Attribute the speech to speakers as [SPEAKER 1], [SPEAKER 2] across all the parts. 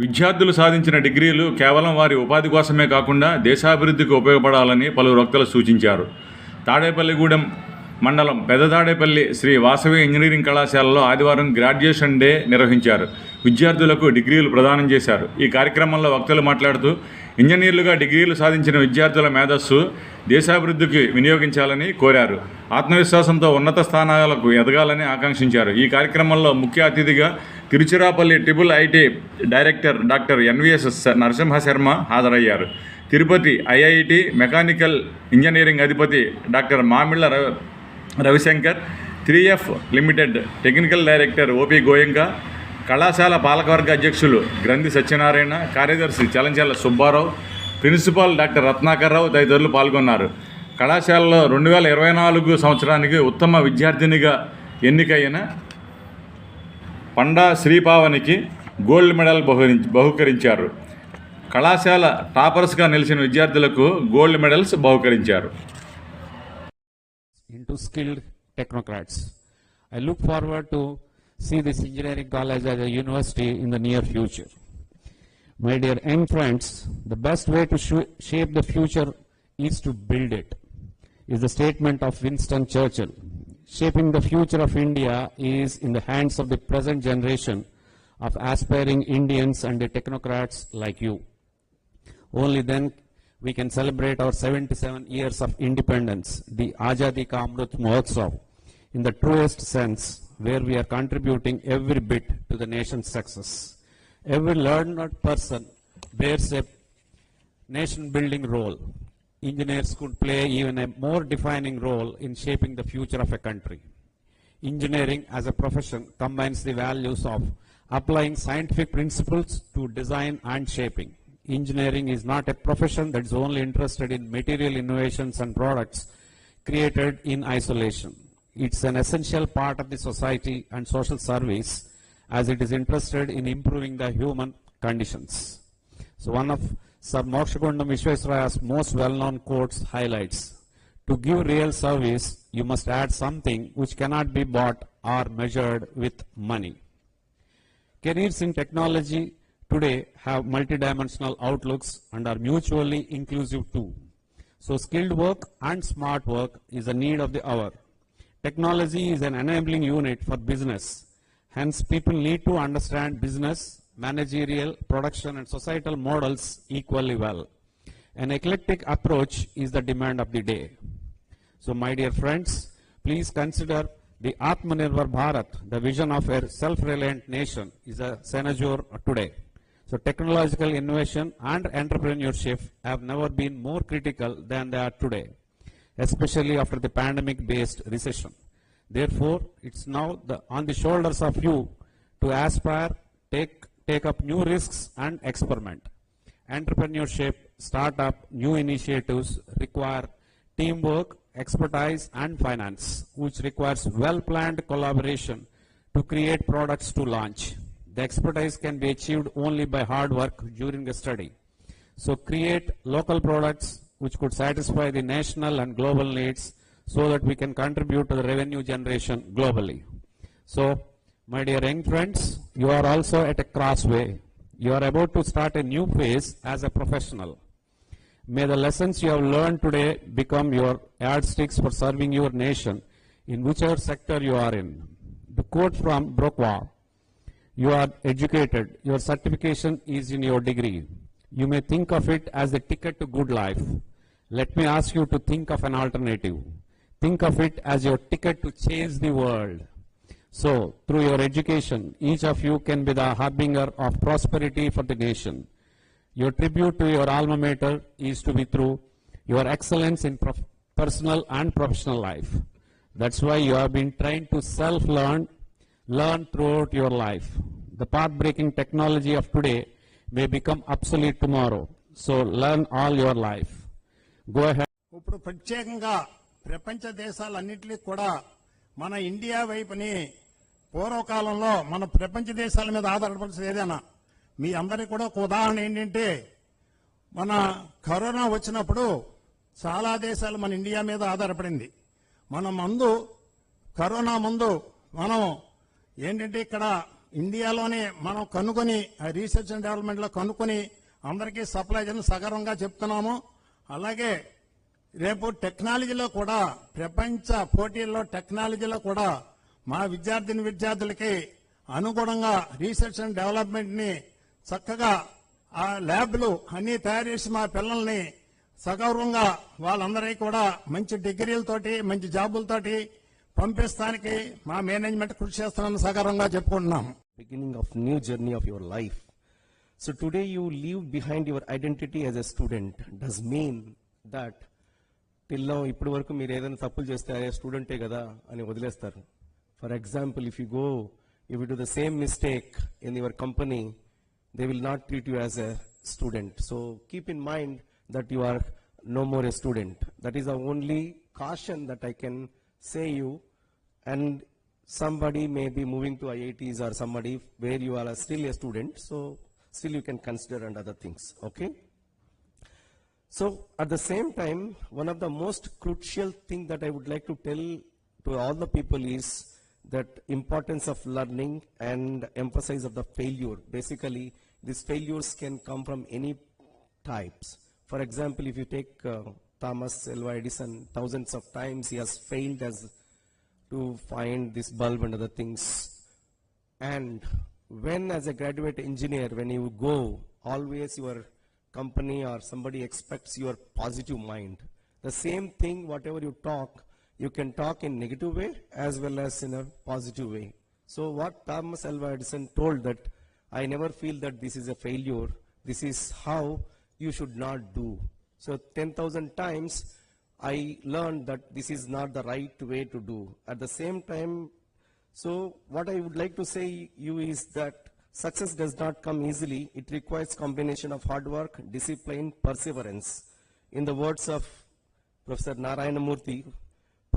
[SPEAKER 1] విద్యార్థులు సాధించిన డిగ్రీలు కేవలం వారి ఉపాధి కోసమే కాకుండా దేశాభివృద్ధికి ఉపయోగపడాలని పలువురు వక్తలు సూచించారు. తాడేపల్లిగూడెం మండలం పెద్ద తాడేపల్లి శ్రీ వాసవి ఇంజనీరింగ్ కళాశాలలో ఆదివారం గ్రాడ్యుయేషన్ డే నిర్వహించారు. విద్యార్థులకు డిగ్రీలు ప్రదానం చేశారు. ఈ కార్యక్రమంలో వక్తలు మాట్లాడుతూ ఇంజనీర్లుగా డిగ్రీలు సాధించిన విద్యార్థుల మేధస్సు దేశాభివృద్ధికి వినియోగించాలని కోరారు. ఆత్మవిశ్వాసంతో ఉన్నత స్థానాలకు ఎదగాలని ఆకాంక్షించారు. ఈ కార్యక్రమంలో ముఖ్య అతిథిగా Tiruchirappalli triple IT director doctor NVS Narasimha Sharma హాజరయ్యారు. తిరుపతి ఐఐటి మెకానికల్ ఇంజనీరింగ్ అధిపతి doctor Mamilla Ravi Ravishankar three F limited technical director OP Goenka కళాశాల పాలకవర్గ అధ్యక్షులు గ్రంథి సత్యనారాయణ కార్యదర్శి చలంచల సుబ్బారావు ప్రిన్సిపాల్ డాక్టర్ రత్నాకర్ రావు తదితరులు పాల్గొన్నారు. కళాశాలలో రెండు వేల ఇరవై నాలుగు సంవత్సరానికి ఉత్తమ విద్యార్థినిగా ఎన్నికైన పండా శ్రీపావనికి గోల్డ్ మెడల్ బహుకరించి బహుకరించారు కళాశాల టాపర్స్గా నిలిచిన విద్యార్థులకు గోల్డ్ మెడల్స్ బహుకరించారు
[SPEAKER 2] into skilled technocrats. I look forward to see this engineering college as a university in the near future. My dear young friends, the best way to sh- shape the future is to build it, is the statement of Winston Churchill. Shaping the future of India is in the hands of the present generation of aspiring Indians and the technocrats like you. Only then we can celebrate our 77 years of independence, the Azadi Ka Amrit in the truest sense, where we are contributing every bit to the nation's success. Every learned person bears a nation building role. Engineers could play even a more defining role in shaping the future of a country. Engineering as a profession combines the values of applying scientific principles to design and shaping. Engineering is not a profession that is only interested in material innovations and products created in isolation. It's an essential part of the society and social service as it is interested in improving the human conditions. So one of Sir Mokshagundam Vishweswaraya's most well-known quotes highlights, to give real service, you must add something which cannot be bought or measured with money. Careers in technology today have multidimensional outlooks and are mutually inclusive too. So skilled work and smart work is a need of the hour. Technology is an enabling unit for business. Hence, people need to understand business, managerial, production, and societal models equally well. An eclectic approach is the demand of the day. So, my dear friends, please consider the Atmanirbhar Bharat, the vision of a self-reliant nation, is a senator today. So, technological innovation and entrepreneurship have never been more critical than they are today, especially after the pandemic-based recession. Therefore, it's now the, on the shoulders of you to aspire, take, take up new risks and experiment. Entrepreneurship, startup, new initiatives require teamwork, expertise and finance, which requires well-planned collaboration to create products to launch. The expertise can be achieved only by hard work during the study. So create local products which could satisfy the national and global needs so that we can contribute to the revenue generation globally. So, my dear young friends, you are also at a crossway. You are about to start a new phase as a professional. May the lessons you have learned today become your yardsticks for serving your nation in whichever sector you are in. The quote from Brockwell you are educated, your certification is in your degree. You may think of it as the ticket to good life. Let me ask you to think of an alternative. Think of it as your ticket to change the world. So, through your education, each of you can be the harbinger of prosperity for the nation. Your tribute to your alma mater is to be through your excellence in prof- personal and professional life. That's why you have been trained to self-learn, learn throughout your life. The path-breaking technology of today may become obsolete tomorrow. So learn all your life. Go ahead.
[SPEAKER 3] ఇప్పుడు ప్రత్యేకంగా ప్రపంచ దేశాలన్నింటినీ కూడా మన India వైపుని పూర్వకాలంలో మన ప్రపంచ దేశాల మీద ఆధారపడాల్సింది ఏదైనా మీ అందరికీ కూడా ఒక ఉదాహరణ ఏంటంటే మన కరోనా వచ్చినప్పుడు చాలా దేశాలు మన ఇండియా మీద ఆధారపడింది. మన మందు కరోనా ముందు మనం ఏంటంటే ఇక్కడ ఇండియాలోనే మనం కనుక్కొని రీసెర్చ్ అండ్ డెవలప్మెంట్లో కనుక్కొని అందరికీ సప్లై చేయడం సగర్వంగా చెప్తున్నాము. అలాగే రేపు టెక్నాలజీలో కూడా ప్రపంచ పోటీల్లో టెక్నాలజీలో కూడా మా విద్యార్థిని విద్యార్థులకి అనుగుణంగా రీసెర్చ్ అండ్ డెవలప్మెంట్ని చక్కగా ఆ ల్యాబ్లు అన్నీ తయారు చేసి మా పిల్లల్ని సగౌరవంగా వాళ్ళందరికీ కూడా మంచి డిగ్రీలతోటి మంచి జాబులతోటి పంపిస్తానికి మా మేనేజ్మెంట్ కృషి చేస్తున్నాను సగర్వంగా చెప్పుకుంటున్నాం.
[SPEAKER 4] Beginning of new journey of your life so today you leave behind your identity as a student does mean that till ఇప్పటి వరకు మీరు ఏదైనా తప్పులు చేస్తే స్టూడెంటే కదా అని వదిలేస్తారు. For example, if you go, if you do the same mistake in your company, they will not treat you as a student. So keep in mind that you are no more a student. That is the only caution that I can say you. And somebody may be moving to IITs or somebody where you are still a student. So still you can consider and other things. Okay. So at the same time, one of the most crucial thing that I would like to tell to all the people is that importance of learning and emphasis of the failure. Basically, these failures can come from any types. For example, if you take uh, Thomas Alva Edison, thousands of times he has failed as to find this bulb and other things. And when as a graduate engineer, when you go, always your company or somebody expects your positive mind. The same thing, whatever you talk, you can talk in negative way as well as in a positive way. So what Thomas Alva Edison told that I never feel that this is a failure. This is how you should not do. So 10,000 times I learned that this is not the right way to do. At the same time, so what I would like to say you is that success does not come easily. It requires combination of hard work, discipline, perseverance. In the words of Professor Narayana Murthy,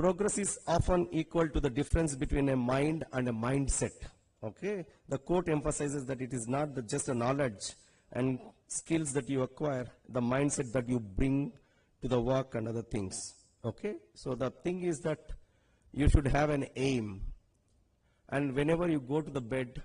[SPEAKER 4] progress is often equal to the difference between a mind and a mindset. Okay? The quote emphasizes that it is not the, just a knowledge and skills that you acquire, the mindset that you bring to the work and other things. Okay? So the thing is that you should have an aim. And whenever you go to the bed,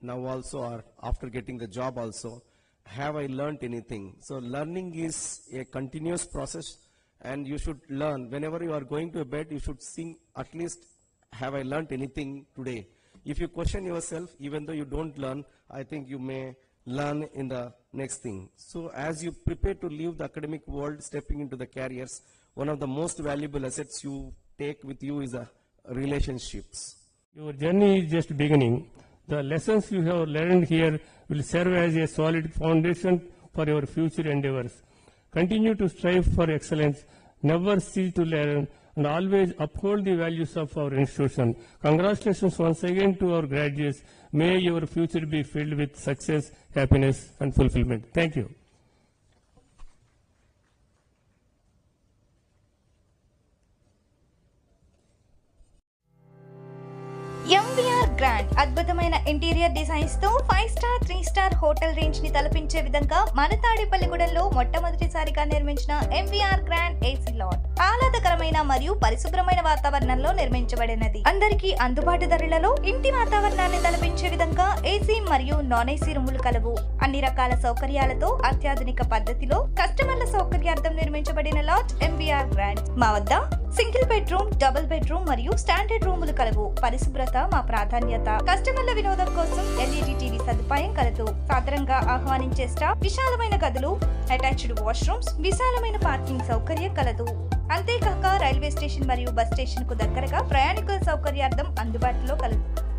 [SPEAKER 4] now also or after getting the job also, have I learnt anything? So learning is a continuous process and you should learn. Whenever you are going to bed, you should think at least, have I learnt anything today? If you question yourself, even though you don't learn, I think you may learn in the next thing. So as you prepare to leave the academic world, stepping into the careers, one of the most valuable assets you take with you is the relationships.
[SPEAKER 5] Your journey is just beginning. The lessons you have learned here will serve as a solid foundation for your future endeavors. Continue to strive for excellence, never cease to learn, and always uphold the values of our institution. Congratulations once again to our graduates. May your future be filled with success, happiness, and fulfillment. Thank you.
[SPEAKER 6] Interior డిజైన్స్తో five star three star hotel రేంజ్ని తలపించే విధంగా మన తాడేపల్లిగూడెంలో మొట్టమొదటిసారిగా నిర్మించిన MVR grand AC lot ఆహ్లాదకరమైన మరియు పరిశుభ్రమైన వాతావరణంలో నిర్మించబడినది. అందరికీ అందుబాటు ధరలలో ఇంటి వాతావరణాన్ని తలపించే విధంగా ఏసీ మరియు నాన్ ఏసీ రూములు కలవు. అన్ని రకాల సౌకర్యాలతో అత్యాధునిక పద్ధతిలో కస్టమర్ల సౌకర్యార్థం నిర్మించబడిన లాట్ ఎంవీఆర్ గ్రాండ్ మా వద్ద సింగిల్ బెడ్రూమ్ డబుల్ బెడ్రూమ్ మరియు స్టాండర్డ్ రూములు కలవు. పరిశుభ్రత మా ప్రాధాన్యత. కస్టమర్ల వినోదం కోసం ఎల్ఈడి టీవీ సదుపాయం కలదు. సాధారణంగా ఆహ్వానించే స్టాఫ్ విశాలమైన గదులు అటాచ్డ్ వాష్రూమ్స్ విశాలమైన పార్కింగ్ సౌకర్యం కలదు. అంతేకాక రైల్వే స్టేషన్ మరియు బస్ స్టేషన్కు దగ్గరగా ప్రయాణికుల సౌకర్యార్థం అందుబాటులో కలదు.